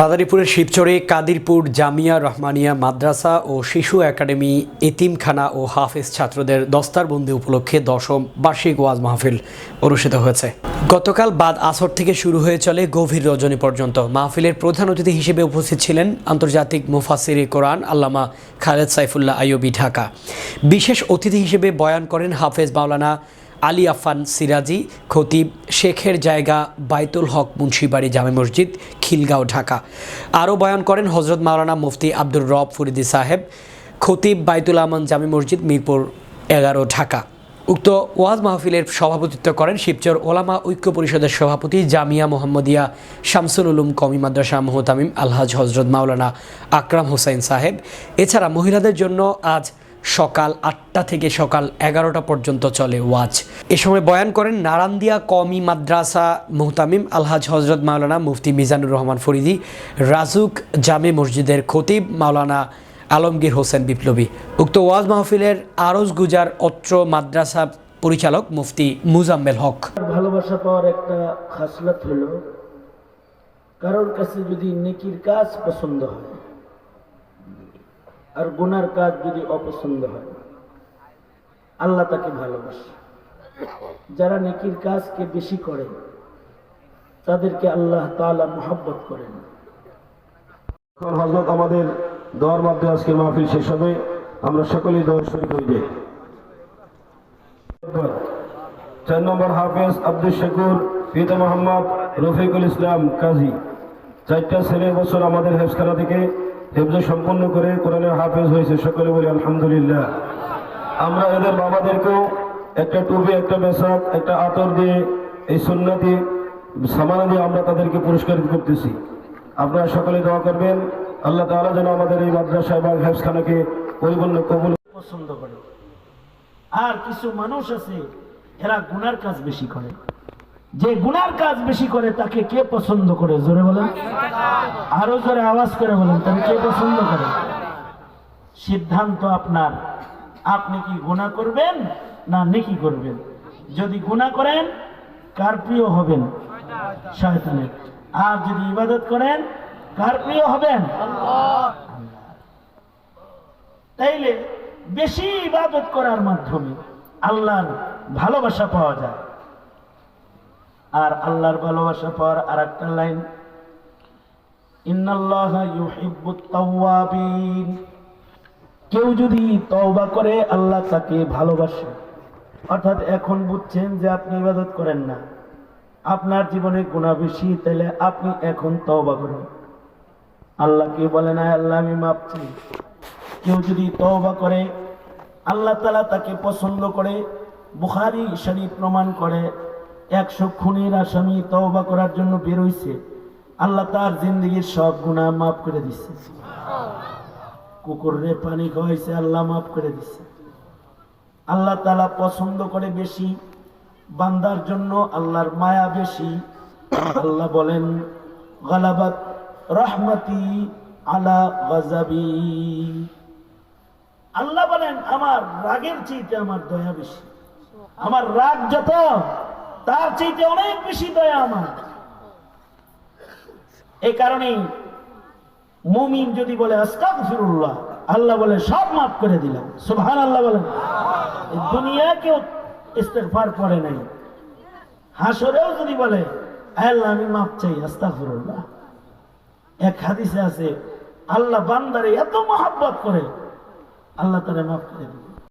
মাদারীপুরের শিবচরে কাদিরপুর জামিয়া রহমানিয়া মাদ্রাসা ও শিশু একাডেমি, এতিমখানা ও হাফেজ ছাত্রদের দস্তারবন্দি উপলক্ষে দশম বার্ষিক ওয়াজ মাহফিল অনুষ্ঠিত হয়েছে। গতকাল বাদ আসর থেকে শুরু হয়ে চলে গভীর রজনী পর্যন্ত। মাহফিলের প্রধান অতিথি হিসেবে উপস্থিত ছিলেন আন্তর্জাতিক মুফাসির কোরআন আল্লামা খালেদ সাইফুল্লাহ আইয়ুবি ঢাকা। বিশেষ অতিথি হিসেবে বয়ান করেন হাফেজ মাওলানা আলী আফান সিরাজি, খতিব শেখের জায়গা বাইতুল হক মুন্সিবাড়ি জামে মসজিদ, খিলগাঁও, ঢাকা। আরও বয়ান করেন হজরত মাওলানা মুফতি আব্দুর রব ফরিদি সাহেব, খতিব বাইতুল আমান জামে মসজিদ, মিরপুর এগারো, ঢাকা। উক্ত ওয়াজ মাহফিলের সভাপতিত্ব করেন শিবচর ওলামা ঐক্য পরিষদের সভাপতি জামিয়া মোহাম্মদিয়া, শামসুল উলুম কমি মাদ্রাসা মোহতামিম, আলহাজ হজরত মাওলানা আকরাম হোসাইন সাহেব। এছাড়া মহিলাদের জন্য আজ সকাল আটটা থেকে সকাল এগারোটা পর্যন্ত চলে ওয়াজ। এ সময় বয়ান করেন নারান্দিয়া কমি মাদ্রাসা মুহতামিম আলহাজ হজরত মাওলানা মুফতি মিজানুর রহমান ফরিদি, রাজুক জামে মসজিদের খতিব মাওলানা আলমগীর হোসেন বিপ্লবী। উক্ত ওয়াজ মাহফিলের আরজ গুজার অত্র মাদ্রাসা পরিচালক মুফতি মুজাম্মেল হক। ভালোবাসা পাওয়ার একটা খাসলাত হলো, কারোর কাছে যদি নেকির কাজ পছন্দ হয় আর গুনার কাজ যদি অপছন্দ হয়, আল্লাহ তাকে ভালোবাসে। যারা নেকির কাজকে বেশি করে, তাদেরকে আল্লাহ তাআলা মহাব্বত করেন। হজরত আমাদের দোয়ার মাধ্যমে আজকের মাহফিল শেষ হবে। আমরা সকলেই দোয়ার শরীর হয়ে চার নম্বর হাফেজ আব্দুল শকুর, পিতা মোহাম্মদ রফিকুল ইসলাম কাজী। চারটা ছেলে বছর আমাদের হেফখানা থেকে হেফজ সম্পন্ন করে কোরআনের হাফেজ হয়েছে। সকলে বলি আলহামদুলিল্লাহ। আমরা এদের বাবাদেরকেও একটা টুপি, একটা বেসাক একটা আতর দিয়ে, এই সুন্নাতি, সামানা দিয়ে আমরা তাদেরকে পুরস্কারিত করতেছি। আপনারা সকলে দোয়া করবেন। আল্লাহ তাআলা যেন আমাদের এই মাদ্রাসা এবং হেফখানাকে পরিপূর্ণ কবুল পছন্দ করে। আর কিছু মানুষ আছে, এরা গুনার কাজ বেশি করে। যে গুনার কাজ বেশি করে, তাকে কে পছন্দ করে? জোরে বলেন। আরও জোরে আওয়াজ করে বলেন তাকে কে পছন্দ করে? সিদ্ধান্ত আপনার। আপনি কি গুনাহ করবেন না নেকি করবেন? যদি গুনাহ করেন, কার প্রিয় হবেন? শয়তানের। আর যদি ইবাদত করেন, কার প্রিয় হবেন? তাইলে বেশি ইবাদত করার মাধ্যমে আল্লাহর ভালোবাসা পাওয়া যায়। আর আল্লাহর ভালোবাসা পর আর একটা লাইন কেউ যদি তওবা করে, আল্লাহ তাকে ভালোবাসে। অর্থাৎ এখন বুঝছেন যে আপনি ইবাদত করেন না। আপনার জীবনে গুণা বেশি তাহলে আপনি এখন তওবা করুন। আল্লাহকে বলে না, আল্লাহ আমি মাপ চাই। কেউ যদি তওবা করে, আল্লাহ তালা তাকে পছন্দ করে, বুখারি শরীফ প্রমাণ করে একশো খুনের আসামি তওবা করার জন্য বেরোইছে আল্লাহ তার জিন্দগির সব গুণা মাফ করে দিচ্ছে কুকুরে পানি খাওয়াইছে, আল্লাহ মাফ করে দিচ্ছে আল্লাহ তালা পছন্দ করে বেশি, বান্দার জন্য আল্লাহর মায়া বেশি। আল্লাহ বলেন, গালাবাত রহমতি আলা গজাবি। আল্লাহ বলেন, আমার রাগের চাইতে আমার দয়া বেশি। আমার রাগ যত তার চাইতে অনেক বেশি দয়া আমার এই কারণেই মুমিন যদি বলে, আস্তাগফিরুল্লাহ আল্লাহ বলে, সব মাফ করে দিলাম। সুবহান আল্লাহ এই দুনিয়া কেউ ইস্তেগফার করে নাই। হাসরেও যদি বলে আল্লাহ, আমি মাফ চাই, আস্তাগফিরুল্লাহ। এক হাদিসে আছে, আল্লাহ বান্দারে এত মহাব্বত করে, আল্লাহ তারা মাফ করে দিবে